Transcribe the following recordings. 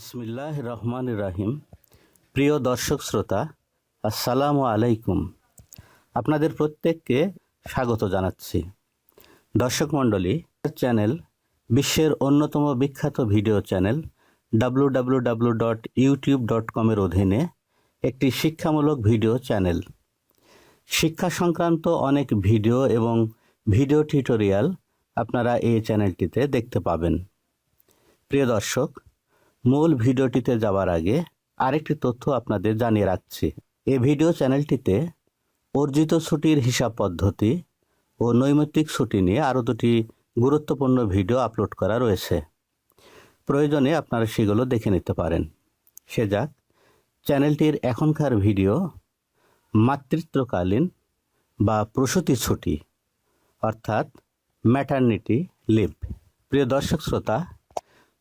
বিসমিল্লাহ রহমান রাহিম প্রিয় দর্শক শ্রোতা, আসসালামু আলাইকুম। আপনাদের প্রত্যেককে স্বাগত জানাচ্ছি। দর্শক মণ্ডলী, চ্যানেল, বিশ্বের অন্যতম বিখ্যাত video channel W W W dot YouTube dot কমের অধীনে একটি শিক্ষামূলক ভিডিও চ্যানেল। শিক্ষা সংক্রান্ত অনেক ভিডিও এবং ভিডিও টিউটোরিয়াল আপনারা এই চ্যানেলটিতে দেখতে পাবেন। প্রিয় দর্শক মূল ভিডিওটিতে যাওয়ার আগে আরেকটি তথ্য আপনাদের জানিয়ে রাখছি। এই ভিডিও চ্যানেলটিতে অর্জিত ছুটির হিসাব পদ্ধতি ও নৈমিত্তিক ছুটি নিয়ে আরও দুটি গুরুত্বপূর্ণ ভিডিও আপলোড করা রয়েছে। প্রয়োজনে আপনারা সেগুলো দেখে নিতে পারেন। সে যাক, চ্যানেলটির এখনকার ভিডিও মাতৃত্বকালীন বা প্রসূতি ছুটি, অর্থাৎ ম্যাটার্নিটি লিভ প্রিয় দর্শক, শ্রোতা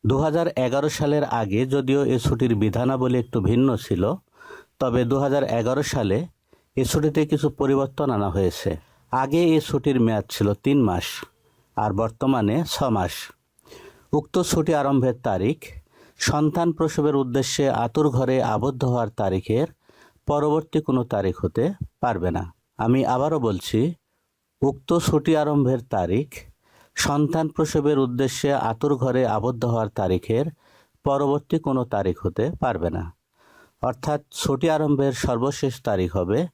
দু হাজার এগারো সালের আগে যদিও এ ছুটির বিধানাবলী একটু ভিন্ন ছিল, তবে দু হাজার এগারো সালে এ ছুটিতে কিছু পরিবর্তন আনা হয়েছে। আগে এ ছুটির মেয়াদ ছিল তিন মাস, আর বর্তমানে ছ মাস। উক্ত ছুটি আরম্ভের তারিখ, সন্তান প্রসবের উদ্দেশ্যে আতুর ঘরে আবদ্ধ হওয়ার তারিখের পরবর্তী কোনো তারিখ হতে পারবে না। আমি আবারও বলছি, উক্ত ছুটি আরম্ভের তারিখ সন্তান প্রসবের উদ্দেশ্যে আতুর ঘরে আবদ্ধ হওয়ার তারিখের পরবর্তী কোনো তারিখ হতে পারবে না। অর্থাৎ ছুটি আরম্ভের সর্বশেষ তারিখ হবে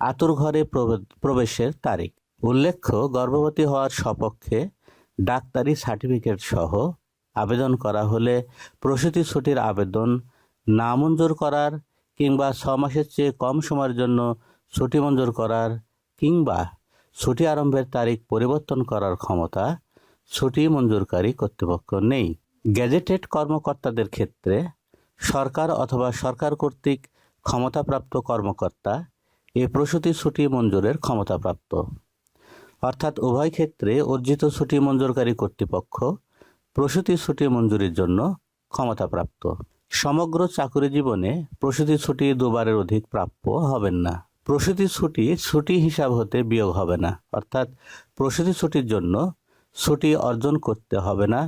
আতুর ঘরে প্রবে- প্রবেশের তারিখ। উল্লেখ্য, গর্ভবতী হওয়ার সপক্ষে ডাক্তারি সার্টিফিকেট সহ আবেদন করা হলে প্রসূতি ছুটির আবেদন নামঞ্জুর করার কিংবা ছ মাসের চেয়ে কম সময়ের জন্য ছুটি মঞ্জুর করার কিংবা ছুটি আরম্ভের তারিখ পরিবর্তন করার ক্ষমতা ছুটি মঞ্জুরকারী কর্তৃপক্ষ নেই। গ্যাজেটেড কর্মকর্তাদের ক্ষেত্রে সরকার অথবা সরকার কর্তৃক ক্ষমতাপ্রাপ্ত কর্মকর্তা এ প্রসূতি ছুটি মঞ্জুরের ক্ষমতাপ্রাপ্ত। অর্থাৎ উভয় ক্ষেত্রে অর্জিত ছুটি মঞ্জুরকারী কর্তৃপক্ষ প্রসূতি ছুটি মঞ্জুরির জন্য ক্ষমতাপ্রাপ্ত। সমগ্র চাকুরি জীবনে প্রসূতি ছুটি দুবারের অধিক প্রাপ্য হবেন না। প্রসূতি ছুটি ছুটি হিসাব হতে বিয়োগ হবে না। অর্থাৎ প্রসূতি ছুটির জন্য ছুটি অর্জন করতে হবে না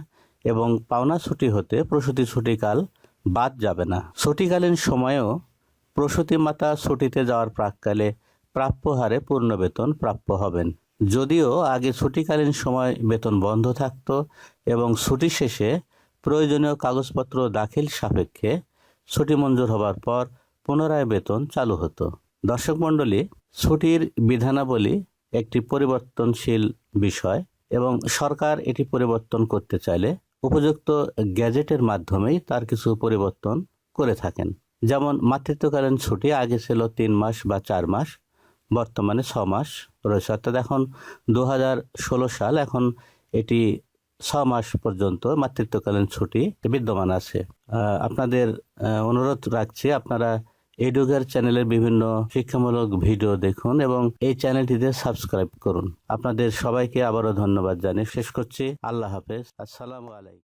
এবং পাওনা ছুটি হতে প্রসূতি ছুটিকাল বাদ যাবে না। ছুটিকালীন সময়েও প্রসূতি মাতা ছুটিতে যাওয়ার প্রাককালে প্রাপ্য হারে পূর্ণ বেতন প্রাপ্য হবেন। যদিও আগে ছুটিকালীন সময় বেতন বন্ধ থাকত এবং ছুটি শেষে প্রয়োজনীয় কাগজপত্র দাখিল সাপেক্ষে ছুটি মঞ্জুর হবার পর পুনরায় বেতন চালু হতো। দর্শক মণ্ডলী, ছুটির বিধানাবলী একটি পরিবর্তনশীল বিষয় এবং সরকার এটি পরিবর্তন করতে চাইলে উপযুক্ত গ্যাজেটের মাধ্যমেই তার কিছু পরিবর্তন করে থাকেন। যেমন, মাতৃত্বকালীন ছুটি আগে ছিল তিন মাস বা চার মাস, বর্তমানে ছ মাস রয়েছে। অর্থাৎ এখন দু হাজার ষোলো সাল, এখন এটি ছ মাস পর্যন্ত মাতৃত্বকালীন ছুটি বিদ্যমান আছে। আপনাদের অনুরোধ রাখছি আপনারা এডুগার চ্যানেলের বিভিন্ন শিক্ষামূলক ভিডিও দেখুন এবং এই চ্যানেলটিতে সাবস্ক্রাইব করুন। আপনাদের সবাইকে আবারও ধন্যবাদ জানিয়ে শেষ করছি। আল্লাহ হাফেজ। আসসালামু আলাইকুম।